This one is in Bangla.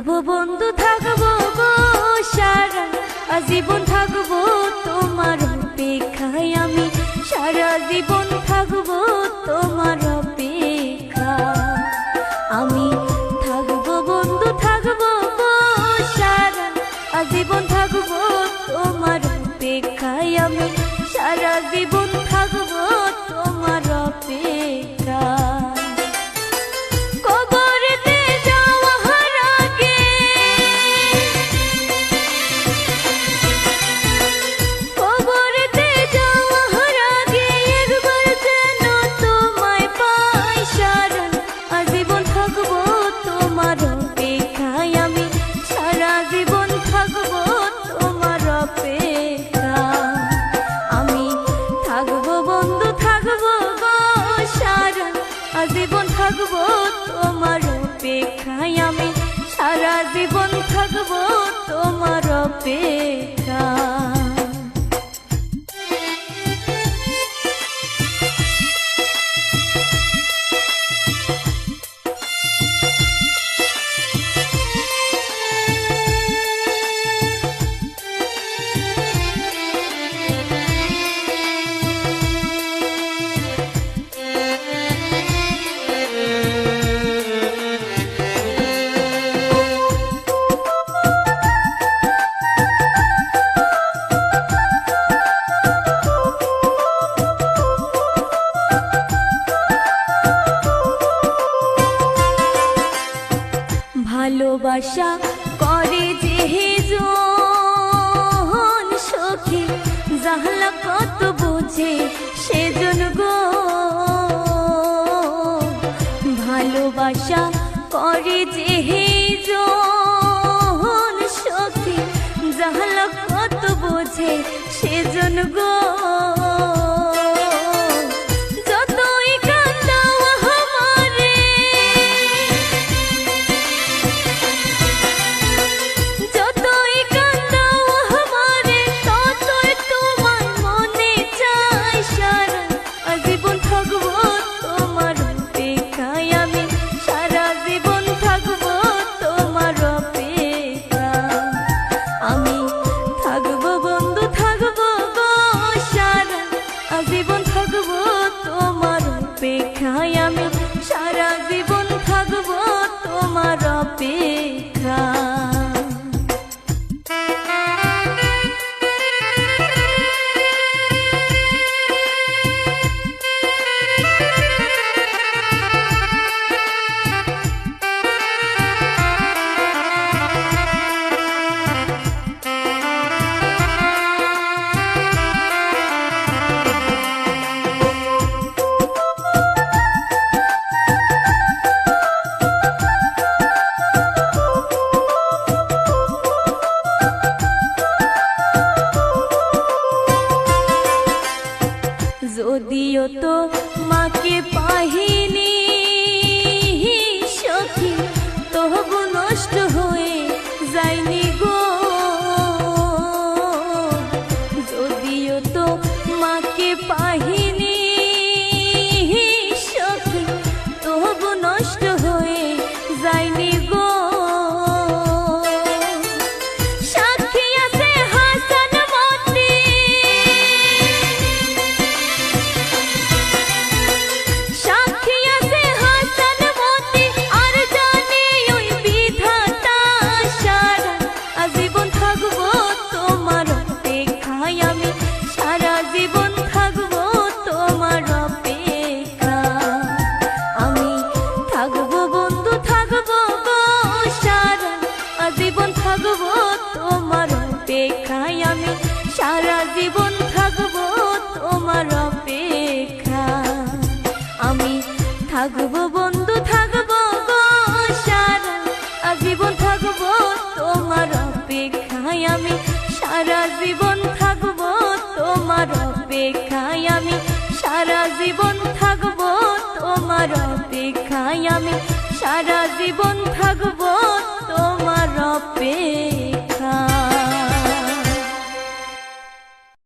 থাকব বন্ধু থাকব গো সারা, আজীবন থাকব তোমার অপেক্ষায় আমি। সারা জীবন থাকব তোমার অপেক্ষা আমি থাকব বন্ধু, থাকব গো সারা, আজীবন থাকব তোমার অপেক্ষায় আমি। সারা জীবন থাকব তোমার অপেক্ষা থাকব তোমার অপেক্ষায় আমি। সারা জীবন থাকব তোমার অপেক্ষা ভালোবাসা করে যে জন সখী জাহলা কত বোঝে সেজন গো। ভালোবাসা করে যে সারা জীবন থাকব তোমার অপেক্ষা। যদিও তো মাকে পাহিনি। আমি। সারা জীবন থাকব তোমার অপেক্ষায় আমি। সারা জীবন থাকব তোমার অপেক্ষায় আমি। সারা জীবন থাকব তোমার অপেক্ষা